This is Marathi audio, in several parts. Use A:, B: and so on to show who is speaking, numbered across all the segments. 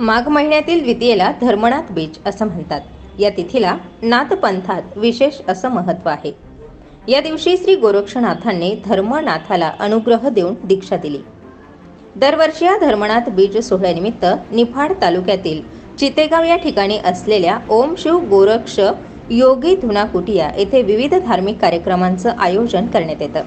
A: माघ महिन्यातील द्वितीयेला धर्मनाथ बीज असं म्हणतात. या तिथीला नाथपंथात विशेष असं महत्त्व आहे. या दिवशी श्री गोरक्षनाथांनी धर्मनाथाला अनुग्रह देऊन दीक्षा दिली. दरवर्षी या धर्मनाथ बीज सोहळ्यानिमित्त निफाड तालुक्यातील चितेगाव या ठिकाणी असलेल्या ओम शिव गोरक्ष योगी धुना कुटिया येथे विविध धार्मिक कार्यक्रमांचं आयोजन करण्यात येतं.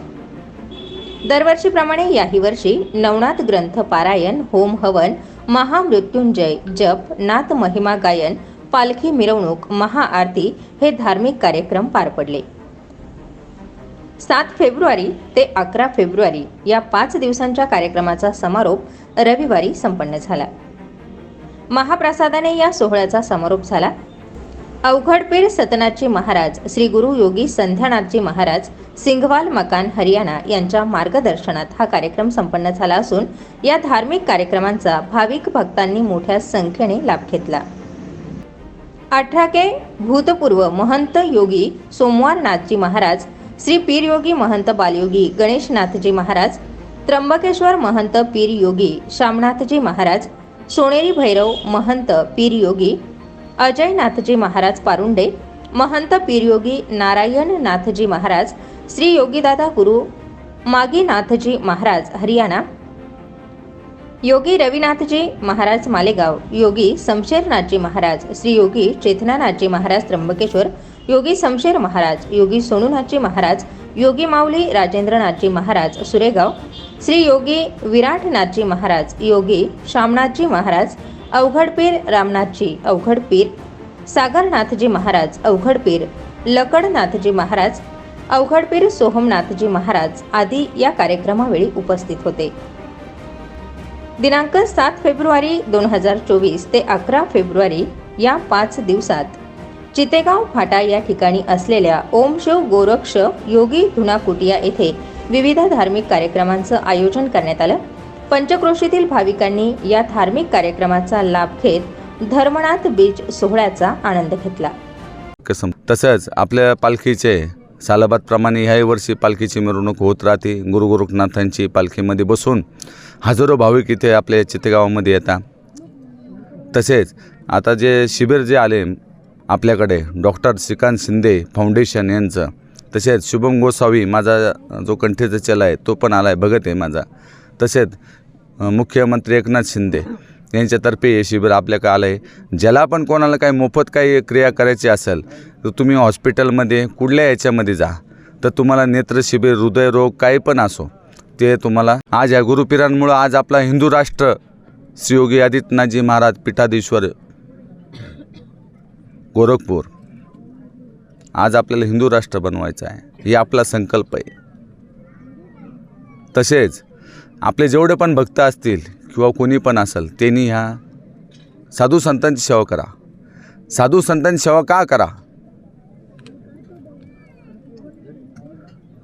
A: दरवर्षीप्रमाणे याही वर्षी नवनाथ ग्रंथ पारायण होम हवन महामृत्युंजय जप नाथ महिमा गायन पालखी मिरवणूक महाआरती हे धार्मिक कार्यक्रम पार पडले. सात फेब्रुवारी ते अकरा फेब्रुवारी या पाच दिवसांच्या कार्यक्रमाचा समारोप रविवारी संपन्न झाला. महाप्रसादाने या सोहळ्याचा समारोप झाला. अवघडपीर सतनाथजी महाराज श्री गुरु योगी संध्यानाथजी महाराज सिंघवाल मकान हरियाणा यांच्या मार्गदर्शनात हा कार्यक्रम संपन्न झाला असून या धार्मिक कार्यक्रमांचा भाविक भक्तांनी मोठ्या संख्येने लाभ घेतला. अठरा के भूतपूर्व महंत योगी सोमवारनाथजी महाराज श्री पीर योगी महंत बालयोगी गणेशनाथजी महाराज त्र्यंबकेश्वर महंत पीर योगी श्यामनाथजी महाराज सोनेरी भैरव महंत पीर योगी अजयनाथजी महाराज पारुंडे महंत पीरयोगी नारायण नाथजी महाराज श्री योगीदादा गुरु मागीनाथजी महाराज हरियाणा योगी रविनाथजी महाराज मालेगाव योगी शमशेरनाथजी महाराज श्री योगी चेतनानाथजी महाराज त्र्यंबकेश्वर योगी शमशेर महाराज योगी सोनूनाथजी महाराज योगी माऊली राजेंद्रनाथजी महाराज सुरेगाव श्री योगी विराटनाथजी महाराज योगी शामनाथजी महाराज अवघडपीर रामनाथजी अवघडपीर सागरनाथजी महाराज अवघडपीर लकडनाथजी महाराज अवघडपीर सोहमनाथजी महाराज आदी या कार्यक्रमावेळी उपस्थित होते. दिनांक सात फेब्रुवारी दोन हजार चोवीस ते अकरा फेब्रुवारी या पाच दिवसात चितेगाव फाटा या ठिकाणी असलेल्या ओम शिव गोरक्ष योगी धुनाकुटिया येथे विविध धार्मिक कार्यक्रमांचं आयोजन करण्यात आलं. पंचक्रोशीतील भाविकांनी या धार्मिक कार्यक्रमाचा लाभ घेत धर्मनाथ बीज सोहळ्याचा आनंद घेतला.
B: कसम तसंच आपल्या पालखीचे सालाबादप्रमाणे ह्याही वर्षी पालखीची मिरवणूक होत राहते. गुरु गोरखनाथांची पालखीमध्ये बसून हजारो भाविक इथे आपल्या चितेगावामध्ये येतात तसेच आता जे शिबिर जे आले आपल्याकडे डॉक्टर श्रीकांत शिंदे फाउंडेशन यांचं तसेच शुभम गोसावी माझा जो कंठीचा चला आहे तो पण आला आहे भगत आहे माझा. तसेच मुख्यमंत्री एकनाथ शिंदे यांच्यातर्फे हे शिबिर आपल्याकडे आलं आहे ज्याला पण कोणाला काही मोफत काही क्रिया करायची असेल तर तुम्ही हॉस्पिटलमध्ये कुठल्या याच्यामध्ये जा. तर तुम्हाला नेत्र शिबिर हृदयरोग काही पण असो ते तुम्हाला आज या गुरुपिरांमुळं आज आपला हिंदू राष्ट्र श्री योगी आदित्यनाथजी महाराज पीठाधीश्वर गोरखपूर आज आपल्याला हिंदू राष्ट्र बनवायचं आहे. हे आपला संकल्प आहे. तसेच आपले जेवढे पण भक्त असतील किंवा कोणी पण असेल त्यांनी ह्या साधू संतांची सेवा करा. साधू संतांची सेवा का करा?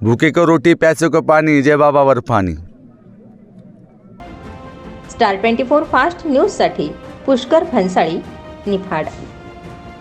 B: भुके को रोटी प्याचे को पाणी जय बाबावर पाणी
A: स्टार ट्वेंटी फोर फास्ट न्यूजसाठी पुष्कर भन्साळी निफाड.